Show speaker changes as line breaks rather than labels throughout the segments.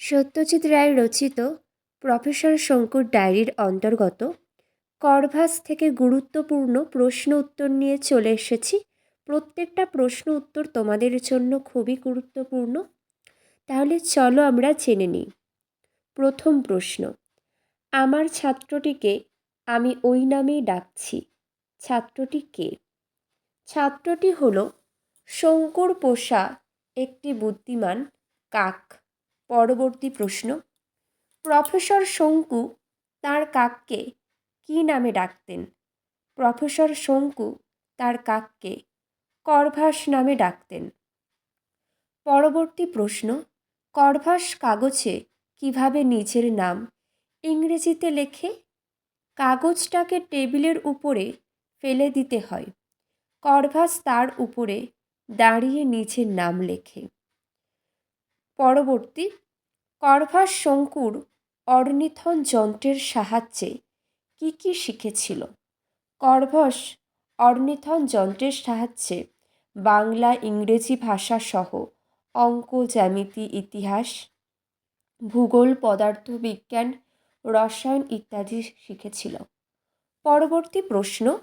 সত্যজিৎ রায় রচিত প্রফেসর শঙ্কুর ডায়েরির অন্তর্গত, করভাস থেকে গুরুত্বপূর্ণ প্রশ্ন উত্তর নিয়ে চলে এসেছি। প্রত্যেকটা প্রশ্ন উত্তর তোমাদের জন্য খুবই গুরুত্বপূর্ণ। তাহলে চলো আমরা জেনে নিই। প্রথম প্রশ্ন, আমার ছাত্রটিকে আমি ওই নামেই ডাকছি। ছাত্রটি কে? ছাত্রটি হলো শঙ্কুর পোষা একটি বুদ্ধিমান কাক। পরবর্তী প্রশ্ন। প্রফেসর শঙ্কু তার কাককে কী নামে ডাকতেন? প্রফেসর শঙ্কু তার কাককে করভাস নামে ডাকতেন। পরবর্তী প্রশ্ন, করভাস কাগজে কীভাবে নিজের নাম ইংরেজিতে লেখে? কাগজটাকে টেবিলের উপরে ফেলে দিতে হয়। করভাস তার উপরে দাঁড়িয়ে নিজের নাম লেখে। পরবর্তী করভাস শঙ্কুর অর্নিথন যন্ত্রের সাহায্যে কী কী শিখেছিল? করভস অর্নিথন যন্ত্রের সাহায্যে বাংলা, ইংরেজি ভাষা সহ অঙ্ক, জ্যামিতি, ইতিহাস, ভূগোল পদার্থবিজ্ঞান রসায়ন ইত্যাদি শিখেছিল। পরবর্তী প্রশ্ন,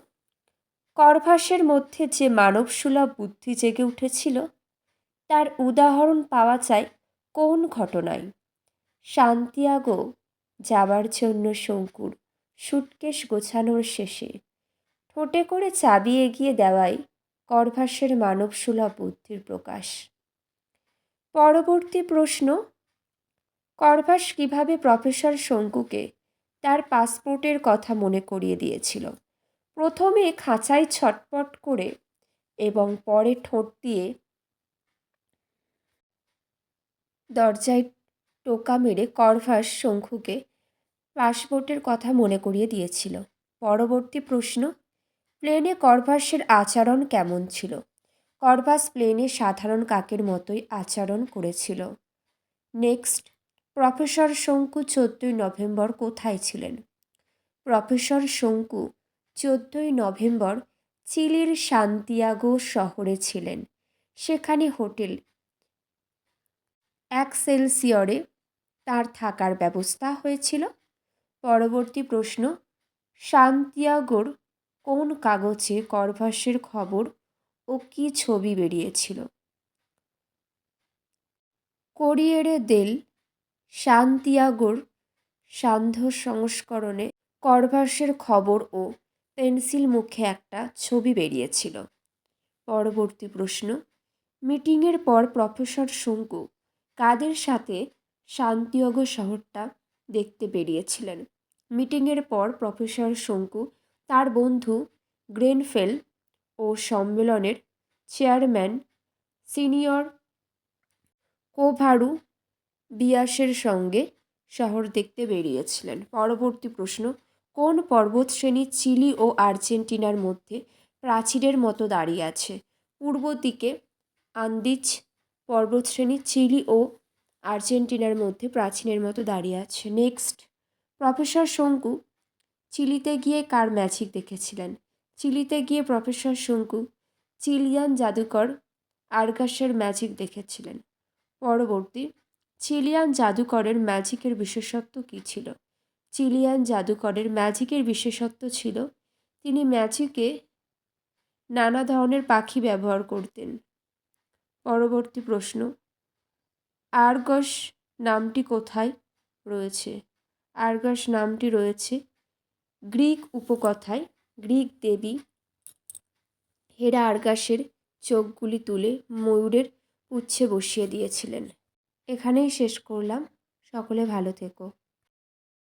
করভাসের মধ্যে যে মানবসুলভ বুদ্ধি জেগে উঠেছিল, তার উদাহরণ পাওয়া যায় কোন ঘটনায়? সান্তিয়াগো যাবার জন্য শঙ্কুর সুটকেশ গোছানোর শেষে। ঠোঁটে করে চাবি এগিয়ে দেওয়াই করভাসের মানবসুলভ বুদ্ধির প্রকাশ। পরবর্তী প্রশ্ন, করভাস কীভাবে প্রফেসর শঙ্কুকে তার পাসপোর্টের কথা মনে করিয়ে দিয়েছিল? প্রথমে খাঁচায় ছটপট করে এবং পরে ঠোঁট দিয়ে দরজায় টোকা মেরে করভাস শঙ্কুকে পাসপোর্টের কথা মনে করিয়ে দিয়েছিল। পরবর্তী প্রশ্ন, প্লেনে করভাসের আচরণ কেমন ছিল? করভাস প্লেনে সাধারণ কাকের মতোই আচরণ করেছিল। নেক্সট, প্রফেসর শঙ্কু চোদ্দোই নভেম্বর কোথায় ছিলেন? প্রফেসর শঙ্কু চোদ্দোই নভেম্বর চিলির সান্তিয়াগো শহরে ছিলেন। সেখানে হোটেল এক্সেলসিয়রে তার থাকার ব্যবস্থা হয়েছিল। পরবর্তী প্রশ্ন, সান্তিয়াগোর কোন কাগজে করভাসের খবর ও কী ছবি বেরিয়েছিল? কোরিয়েরে দেল সান্তিয়াগোর সান্ধ্য সংস্করণে করভাসের খবর ও পেন্সিল মুখে একটা ছবি বেরিয়েছিল। পরবর্তী প্রশ্ন, মিটিংয়ের পর প্রফেসর শঙ্কু কাদের সাথে শান্তিয়োগো শহরটা দেখতে বেরিয়েছিলেন? মিটিংয়ের পর প্রফেসর শঙ্কু, তার বন্ধু গ্রেনফেল ও সম্মেলনের চেয়ারম্যান সিনিয়র কোভারু বিয়াসের সঙ্গে শহর দেখতে বেরিয়েছিলেন। পরবর্তী প্রশ্ন, কোন পর্বতশ্রেণী চিলি ও আর্জেন্টিনার মধ্যে প্রাচীরের মতো দাঁড়িয়ে আছে? পূর্ব দিকে আন্দিজ পর্বতশ্রেণী চিলি ও আর্জেন্টিনার মধ্যে প্রাচীনের মতো দাঁড়িয়ে আছে। নেক্সট প্রফেসর শঙ্কু চিলিতে গিয়ে কার ম্যাজিক দেখেছিলেন? চিলিতে গিয়ে প্রফেসর শঙ্কু চিলিয়ান জাদুকর আর্গাসের ম্যাজিক দেখেছিলেন। পরবর্তী, চিলিয়ান জাদুকরের ম্যাজিকের বিশেষত্ব কী ছিল? চিলিয়ান জাদুকরের ম্যাজিকের বিশেষত্ব ছিল, তিনি ম্যাজিকে নানা ধরনের পাখি ব্যবহার করতেন। পরবর্তী প্রশ্ন। আর্গস নামটি কোথায় রয়েছে? আর্গস নামটি রয়েছে গ্রিক উপকথায়। গ্রিক দেবী হেরা আর্গাসের চোখগুলি তুলে ময়ূরের উচ্ছে বসিয়ে দিয়েছিলেন। এখানেই শেষ করলাম। সকলে ভালো থেকো।